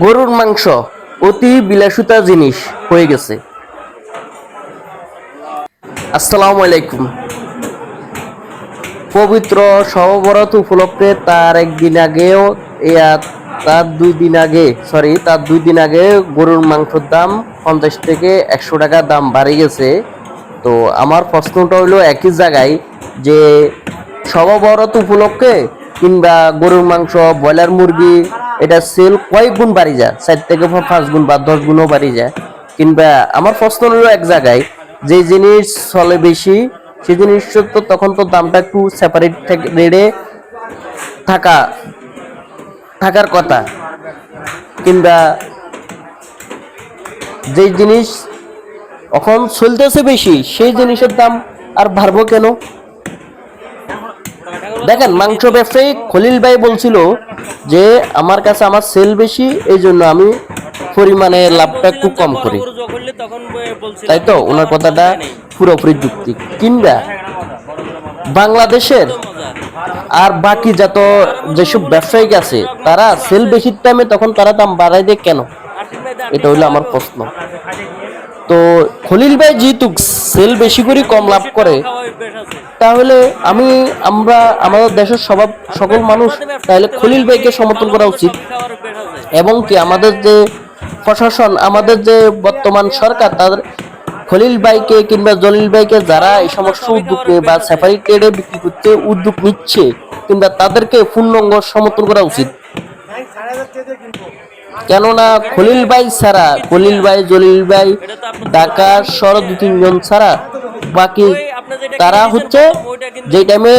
গরুর মাংস অতি বিলাসিতা জিনিস হয়ে গেছে। আসসালামু আলাইকুম। পবিত্র সহবরত উপলক্ষে তার একদিন আগেও তার দুই দিন আগে সরি তার দুই দিন আগে গরুর মাংসের দাম পঞ্চাশ থেকে একশো টাকা দাম বাড়ে গেছে। তো আমার প্রশ্নটা হলো একই জায়গায় যে সহবরত উপলক্ষে কিংবা গরুর মাংস, ব্রয়লার মুরগি এটা সেল কয়েক গুণ বাড়ি যায়? চার থেকে পাঁচ গুণ বা দশ গুণও বাড়ি যায়। কিংবা আমার প্রশ্ন হলো এক জায়গায়, যে জিনিস চলে বেশি, সেই জিনিস তো তখন তো দামটা একটু সেপারেট রেটে থাকা, থাকার কথা। কিংবা যে জিনিস এখন চলতেছে বেশি, সেই জিনিসের দাম আর বাড়বো কেন? দেখেন, মাংস ব্যবসায়ী খলিল ভাই বলছিল যে, আমার কাছে আমার সেল বেশি এই জন্য আমি পরিমাণে লাভটা একটু কম করি। তাই তো? ওনার কথাটা পুরোপুরি যুক্তি। কিংবা বাংলাদেশের আর বাকি যত যেসব ব্যবসায়ী আছে, তারা সেল বেশির টাইমে তখন তারা দাম বাড়াই দেয় কেন? এটা হলো আমার প্রশ্ন। তো খলিল ভাই যেহেতু সেল বেশি করে কম লাভ করে, তাহলে আমি, আমরা আমাদের দেশের সবাব, সকল মানুষ তাহলে খলিল ভাইকে সমর্থন করা উচিত। এবং কি আমাদের যে প্রশাসন, আমাদের যে বর্তমান সরকার, তাদের খলিল ভাইকে কিংবা জলিল ভাইকে যারা এই সমস্ত উদ্যোগ বা সাফারি ট্রেডে বিক্রি করতে উদ্যোগ নিচ্ছে, কিংবা তাদেরকে পূর্ণাঙ্গ সমর্থন করা উচিত। কেননা খলিল ভাই ছাড়া খলিল ভাই জলিল ভাই ঢাকা শহর দু তিনজন ছাড়া বাকি তারা হচ্ছে যে টাইমে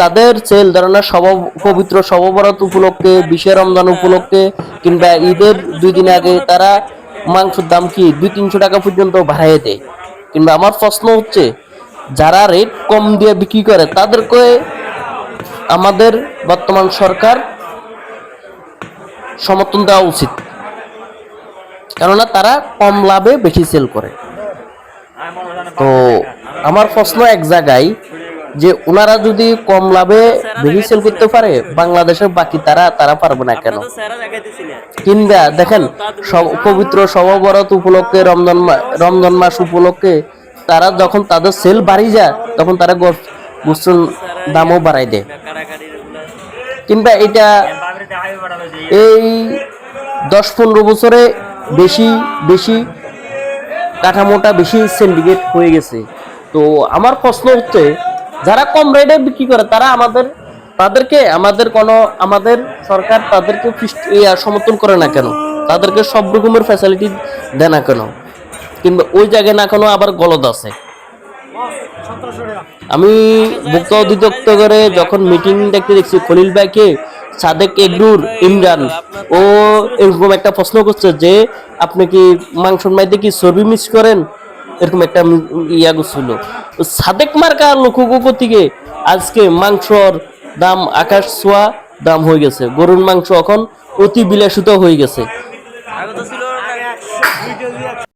তাদের সেল ধরনের সব পবিত্র সববরত উপলক্ষে, বিশে রমজান উপলক্ষে কিংবা ঈদের দুই দিন আগে তারা মাংসের দাম কি দুই তিনশো টাকা পর্যন্ত বাড়াইয়ে দেয়। কিংবা আমার প্রশ্ন হচ্ছে, যারা রেট কম দিয়ে বিক্রি করে, তাদেরকে আমাদের বর্তমান সরকার সমর্থন দেওয়া উচিত। কেননা তারা কম লাভে বেশি সেল করে। তো আমার প্রশ্ন এক জায়গায় যে ওনারা যদি কম লাভে বেশি সেল করতে পারে, বাংলাদেশের বাকি তারা তারা পারবে না কেন? কিংবা দেখেন, সব- পবিত্র সববরত উপলক্ষে রমজান রমজান মাস উপলক্ষে তারা যখন তাদের সেল বাড়ি যায়, তখন তারা গোস- দামও বাড়াই দেয়। কিংবা এটা এই দশ পনেরো বছরে বেশি বেশি, কাঠামোটা বেশি সিন্ডিকেট হয়ে গেছে। তো আমার প্রশ্ন হচ্ছে, যারা কম রেটে বিক্রি করে, তারা আমাদের, তাদেরকে, আমাদের কোনো, আমাদের সরকার তাদেরকে সমর্থন করে না কেন? তাদেরকে সব রকমের ফ্যাসিলিটি দেয় না কেন? কিংবা ওই জায়গায় না কেন আবার গলদ আছে? আমি ভোক্তা অধিদপ্তরে যখন মিটিং দেখতে দেখছি, খলিল ভাইকে সাদেক এগরুর ইমরান, ও এরকম একটা প্রশ্ন করছে যে, আপনি কি মাংসর মাইতে কি চর্বি মিস করেন? এরকম একটা ইয়া করছিল। সাদেক মার্কা লোকগো থেকে আজকে মাংসর দাম আকাশ ছোঁয়া দাম হয়ে গেছে। গরুর মাংস এখন অতি বিলাসিত হয়ে গেছে।